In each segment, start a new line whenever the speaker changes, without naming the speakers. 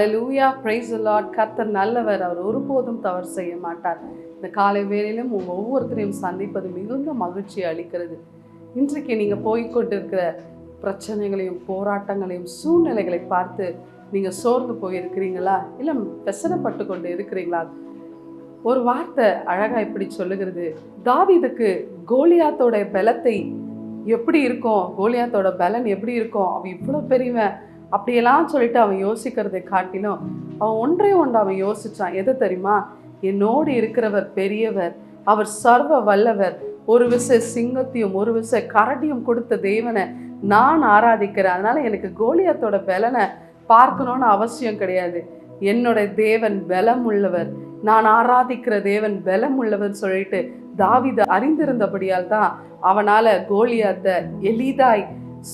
ஹalleluya price Lord கத்தர் கர்த்தர் நல்லவர். அவர் ஒருபோதும் தவறு செய்ய மாட்டார். இந்த காலை வேளையிலும் உங்கள் ஒவ்வொருத்தரையும் சந்திப்பது மிகுந்த மகிழ்ச்சி அளிக்கிறது. இன்றைக்கு நீங்கள் போய்கொண்டிருக்கிற பிரச்சனைகளையும் போராட்டங்களையும் சூழ்நிலைகளை பார்த்து நீங்கள் சோர்ந்து போயிருக்கிறீங்களா? இல்லை பெசரப்பட்டு கொண்டு இருக்கிறீங்களா? ஒரு வார்த்தை அழகா இப்படி சொல்லுகிறது. தாவிதுக்கு கோலியாத்தோட பலத்தை எப்படி இருக்கும்? கோலியாத்தோட பலன் எப்படி இருக்கும்? அவன் இவ்வளோ பெரியவன். அப்படியெல்லாம் சொல்லிட்டு அவன் யோசிக்கிறதை காட்டிலும் அவன் ஒன்றே ஒன்று அவன் யோசிச்சான். எதை தெரியுமா? என்னோடு இருக்கிறவர் பெரியவர் அவர் சர்வ வல்லவர். ஒரு விச சிங்கத்தையும் ஒரு விச கரடியும் கொடுத்த தேவனை நான் ஆராதிக்கிறேன். அதனால எனக்கு கோலியத்தோட பலனை பார்க்கணும்னு அவசியம் கிடையாது. என்னோட தேவன் பலம் உள்ளவர் நான் ஆராதிக்கிற தேவன் பலம் உள்ளவர் சொல்லிட்டு தாவித அறிந்திருந்தபடியால் தான் அவனால் கோலியாத்த எளிதாய்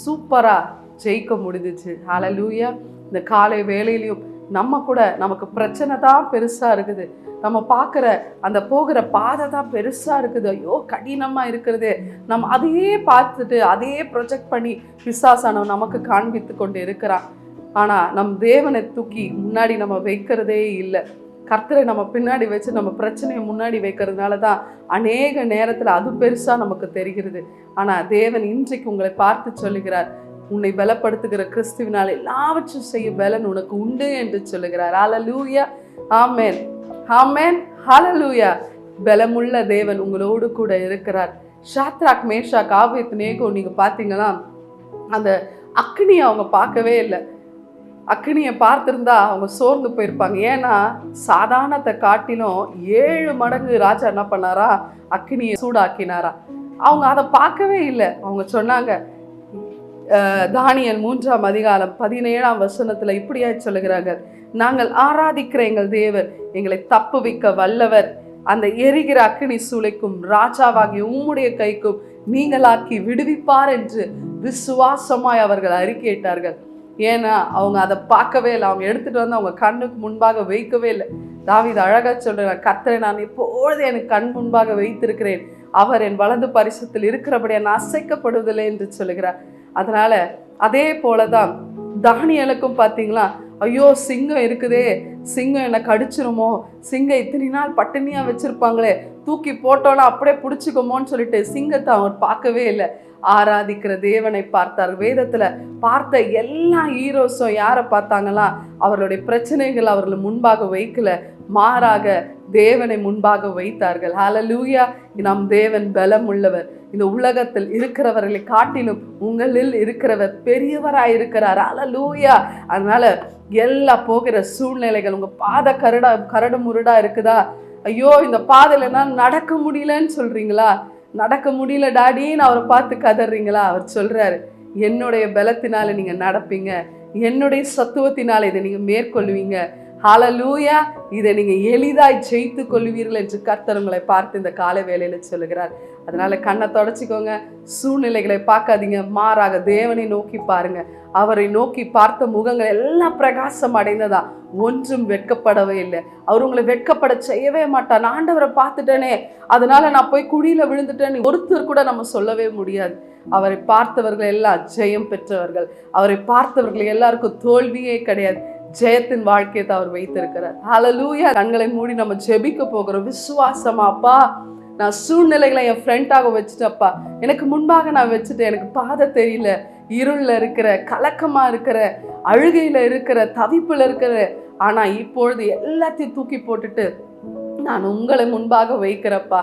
சூப்பராக ஜெயிக்க முடிஞ்சிச்சு. அலலூயா இந்த காலை வேலையிலையும் நம்ம கூட நமக்கு பிரச்சனை தான் பெருசாக இருக்குது. நம்ம பார்க்குற அந்த போகிற பாதை தான் பெருசாக இருக்குது. ஐயோ கடினமாக இருக்கிறது. நம்ம அதையே பார்த்துட்டு அதையே ப்ரொஜெக்ட் பண்ணி பிசாசானவன் நமக்கு காண்பித்து கொண்டு இருக்கிறான். ஆனால் நம் தேவனை தூக்கி முன்னாடி நம்ம வைக்கிறதே இல்லை. கர்த்தரை நம்ம பின்னாடி வச்சு நம்ம பிரச்சனையை முன்னாடி வைக்கிறதுனால தான் அநேக நேரத்தில் அது பெருசாக நமக்கு தெரிகிறது. ஆனால் தேவன் இன்றைக்கு உங்களை பார்த்து சொல்லுகிறார். உன்னை பலப்படுத்துகிற கிறிஸ்துவினால் எல்லாவற்றும் செய்ய பலன் உனக்கு உண்டு என்று சொல்லுகிறார். ஹலலூயா ஆமேன் ஆமேன் ஹலலூயா பலமுள்ள தேவன் உங்களோடு கூட இருக்கிறார். ஷாத்ராக் மேஷா ஆவேத் நேகோ நீங்கள் பார்த்தீங்கன்னா அந்த அக்னியை அவங்க பார்க்கவே இல்லை. அக்னியை பார்த்துருந்தா அவங்க சோர்ந்து போயிருப்பாங்க. ஏன்னா சாதாரணத்தை காட்டிலும் ஏழு மடங்கு ராஜா என்ன பண்ணாரா? அக்னியை சூடாக்கினாரா? அவங்க அதை பார்க்கவே இல்லை. அவங்க சொன்னாங்க தானியல் மூன்றாம் அதிகாரம் பதினேழாம் வசனத்தில் இப்படியா சொல்லுகிறாங்க நாங்கள் ஆராதிக்கிற எங்கள் தேவர் எங்களை தப்புவிக்க வல்லவர். அந்த எரிகிற அக்கினி சூளைக்கும் ராஜாவாகி உம்முடைய கைக்கும் நீங்களாக்கி விடுவிப்பார் என்று விசுவாசமாய் அவர்கள் அறிக்கையிட்டார்கள். ஏன்னா அவங்க அதை பார்க்கவே இல்லை. அவங்க எடுத்துகிட்டு வந்து அவங்க கண்ணுக்கு முன்பாக வைக்கவே இல்லை. தாவித அழகாக சொல்கிறேன் கத்தரை நான் எப்பொழுது எனக்கு கண் முன்பாக வைத்திருக்கிறேன். அவர் என் வலது பரிசத்தில் இருக்கிறபடி நான் அசைக்கப்படுவதில்லை என்று சொல்லுகிறார். அதனால் அதே போலதான் தானியலுக்கும் பார்த்தீங்களா ஐயோ சிங்கம் இருக்குதே. சிங்கம் என்னை கடிச்சிருமோ? சிங்கம் இத்தனை நாள் பட்டினியாக வச்சுருப்பாங்களே. தூக்கி போட்டோன்னா அப்படியே பிடிச்சிக்குமோன்னு சொல்லிட்டு சிங்கத்தை அவர் பார்க்கவே இல்லை. ஆராதிக்கிற தேவனை பார்த்தார். வேதத்தில் பார்த்த எல்லா ஹீரோஸும் யாரை பார்த்தாங்களா அவர்களுடைய பிரச்சனைகள் அவர்கள் முன்பாக வைக்கல. மாறாக தேவனை முன்பாக வைத்தார்கள். ஹலலூயா நம் தேவன் பலம் உள்ளவர் இந்த உலகத்தில் இருக்கிறவர்களை காட்டிலும் உங்களில் இருக்கிறவர் பெரியவராக இருக்கிறார். அலலூயா அதனால எல்லா போகிற சூழ்நிலைகள் உங்கள் பாத கருடா கரடு முருடா இருக்குதா? ஐயோ இந்த பாதையில் என்னால் நடக்க முடியலன்னு சொல்கிறீங்களா நடக்க முடியல டாடின்னு அவரை பார்த்து கதறீங்களா? அவர் சொல்கிறாரு என்னுடைய பலத்தினால நீங்கள் நடப்பீங்க. என்னுடைய சத்துவத்தினால் இதை நீங்கள் மேற்கொள்வீங்க. ஹalleluya. இதை நீங்கள் எளிதாய் ஜெயித்து கொள்வீர்கள் என்று கர்த்தர் உங்களை பார்த்து இந்த கால வேலையில் சொல்லுகிறார். அதனால் கண்ணை தொடச்சிக்கோங்க. சூழ்நிலைகளை பார்க்காதீங்க. மாறாக தேவனை நோக்கி பாருங்க. அவரை நோக்கி பார்த்த முகங்கள் எல்லாம் பிரகாசம் அடைந்ததா? ஒன்றும் வெட்கப்படவே இல்லை. அவர் உங்களை வெட்கப்பட செய்யவே மாட்டார். ஆண்டவரை பார்த்துட்டேனே. அதனால நான் போய் குழியில் விழுந்துட்டேன்னு ஒருத்தர் கூட நம்ம சொல்லவே முடியாது. அவரை பார்த்தவர்கள் எல்லாம் ஜெயம் பெற்றவர்கள். அவரை பார்த்தவர்கள் எல்லாருக்கும் தோல்வியே கிடையாது. ஜெயத்தின் வாழ்க்கையை அவர் வைத்திருக்கிறார். ஹalleluya கண்களை மூடி நம்ம ஜெபிக்க போகிறோம். விசுவாசமா அப்பா. நான் சூழ்நிலைகளை என் ஃப்ரெண்டாக வச்சுட்டப்பா எனக்கு முன்பாக நான் வச்சுட்டேன். எனக்கு பாதை தெரியல. இருளில் இருக்கிற கலக்கமாக இருக்கிற அழுகையில் இருக்கிற தவிப்பில் இருக்கிற. ஆனால் இப்பொழுது எல்லாத்தையும் தூக்கி போட்டுட்டு நான் உங்களை முன்பாக வைக்கிறப்பா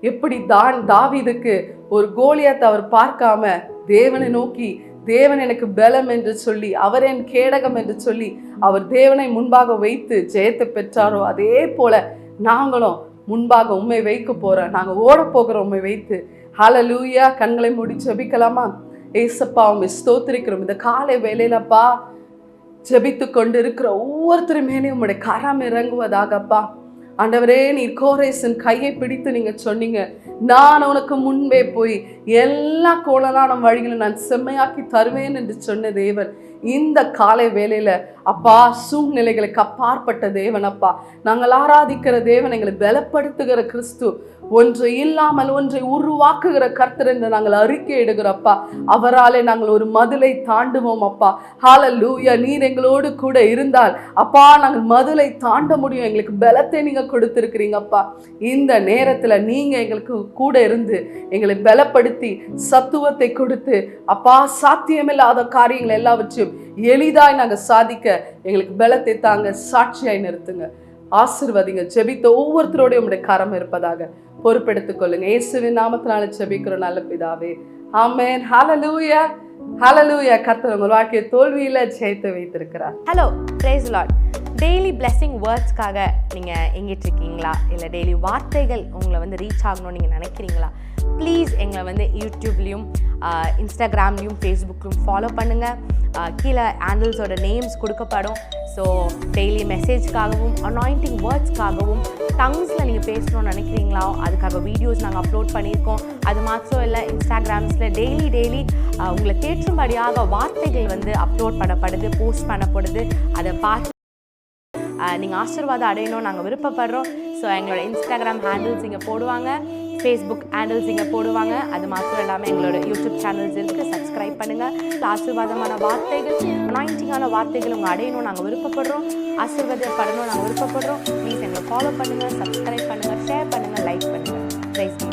எப்படி தான் தாவிதுக்கு ஒரு கோலியாத்தை அவர் பார்க்காம தேவனை நோக்கி தேவன் எனக்கு பலம் என்று சொல்லி அவர் என் கேடகம் என்று சொல்லி அவர் தேவனை முன்பாக வைத்து ஜெயத்தை பெற்றாரோ அதே போல நாங்களும் முன்பாக உண்மை வைக்க போகிறோம் நாங்கள் ஓட போகிறோம் உண்மை வைத்து ஹalleluya கண்களை மூடி ஜெபிக்கலாமா? ஏசப்பா உண்மை ஸ்தோத்திரிக்கிறோம். இந்த காலை வேலையிலப்பா ஜெபித்து கொண்டு இருக்கிற ஒவ்வொருத்தர் மேலே உங்களுடைய கரம் இறங்குவதாகப்பா. ஆண்டவரே நீர் கோரேசன் கையை பிடித்து நீங்கள் சொன்னீங்க. நான் உனக்கு முன்பே போய் எல்லா கோலலான வழிகளும் நான் செம்மையாக்கி தருவேன் என்று சொன்ன தேவன். இந்த காலை வேலையில் அப்பா சூழ்நிலைகளுக்கு அப்பாற்பட்ட தேவன் அப்பா. நாங்கள் ஆராதிக்கிற தேவன் எங்களை பலப்படுத்துகிற கிறிஸ்து. ஒன்று இல்லாமல் ஒன்றை உருவாக்குகிற கர்த்தர் என்று நாங்கள் அறிக்கை எடுக்கிறப்பா அவராலே நாங்கள் ஒரு மதுளை தாண்டுவோம் அப்பா. ஹalleluya நீர் எங்களோடு கூட இருந்தால் அப்பா நாங்கள் மதுளை தாண்ட முடியும். எங்களுக்கு பலத்தை நீங்கள் கொடுத்துருக்கிறீங்கப்பா இந்த நேரத்தில் நீங்கள் எங்களுக்கு கூட இருந்து எங்களை பலப்படுத்தி சத்துவத்தை கொடுத்து அப்பா சாத்தியமில்லாத காரியங்கள் எல்லாவற்றையும் எளிதாய் நாங்க சாதிக்க எங்களுக்கு பலத்தை தாங்க சாட்சியாய் நிறுத்துங்க. ஆசிர்வதிங்க ஜெபித்த ஒவ்வொருத்தரோடையும் உங்களுடைய கரம் இருப்பதாக பொறுப்பெடுத்துக் கொள்ளுங்க. இயேசுவின் நாமத்தினால ஜெபிக்கிறோம் நல்ல பிதாவே. ஆமேன். ஹலலூயா ஹலலூயா கர்த்தர் உங்கள் வாழ்க்கையை தோல்வியில ஜெயித்து வைத்திருக்கிறார்.
Hello praise lord daily blessing வேர்ட்ஸ்க்காக நீங்கள் எங்கிட்டு இருக்கீங்களா இல்லை டெய்லி வார்த்தைகள் உங்களை வந்து ரீச் ஆகணும்னு நீங்கள் நினைக்கிறீங்களா? ப்ளீஸ் எங்களை வந்து யூடியூப்லேயும் இன்ஸ்டாகிராம்லேயும் ஃபேஸ்புக்லையும் ஃபாலோ பண்ணுங்கள் கீழே ஹேண்டில்ஸோட நேம்ஸ் கொடுக்கப்படும். ஸோ டெய்லி மெசேஜ்க்காகவும் அனாயிண்டிங் வேர்ட்ஸ்க்காகவும் டங்ஸில் நீங்கள் பேசணும்னு நினைக்கிறீங்களா? அதுக்காக வீடியோஸ் நாங்கள் அப்லோட் பண்ணியிருக்கோம். அது மாத்திரம் இல்லை இன்ஸ்டாகிராம்ஸில் டெய்லி டெய்லி உங்களை தேற்றும்படியாக வார்த்தைகள் வந்து அப்லோட் பண்ணப்படுது போஸ்ட் பண்ணப்படுது. அதை பார்த்து நீங்கள் ஆசீர்வாதம் அடையணும் நாங்கள் விருப்பப்படுறோம். ஸோ எங்களோட இன்ஸ்டாகிராம் ஹேண்டில்ஸ் இங்கே போடுவாங்க. ஃபேஸ்புக் ஹேண்டில்ஸ் இங்கே போடுவாங்க. அது மாத்திரம் இல்லாமல் எங்களோட யூடியூப் சேனல்ஸ் இருக்குது சப்ஸ்கிரைப் பண்ணுங்கள் ஆசீர்வாதமான வார்த்தைகள் அனாயிண்டிங்கான வார்த்தைகள் உங்கள் அடையணும் நாங்கள் விருப்பப்படுறோம். ஆசீர்வாதப்படணும் நாங்கள் விருப்பப்படுறோம். ப்ளீஸ் எங்களை ஃபாலோ பண்ணுங்கள் சப்ஸ்கிரைப் பண்ணுங்கள் ஷேர் பண்ணுங்கள் லைக் பண்ணுங்கள்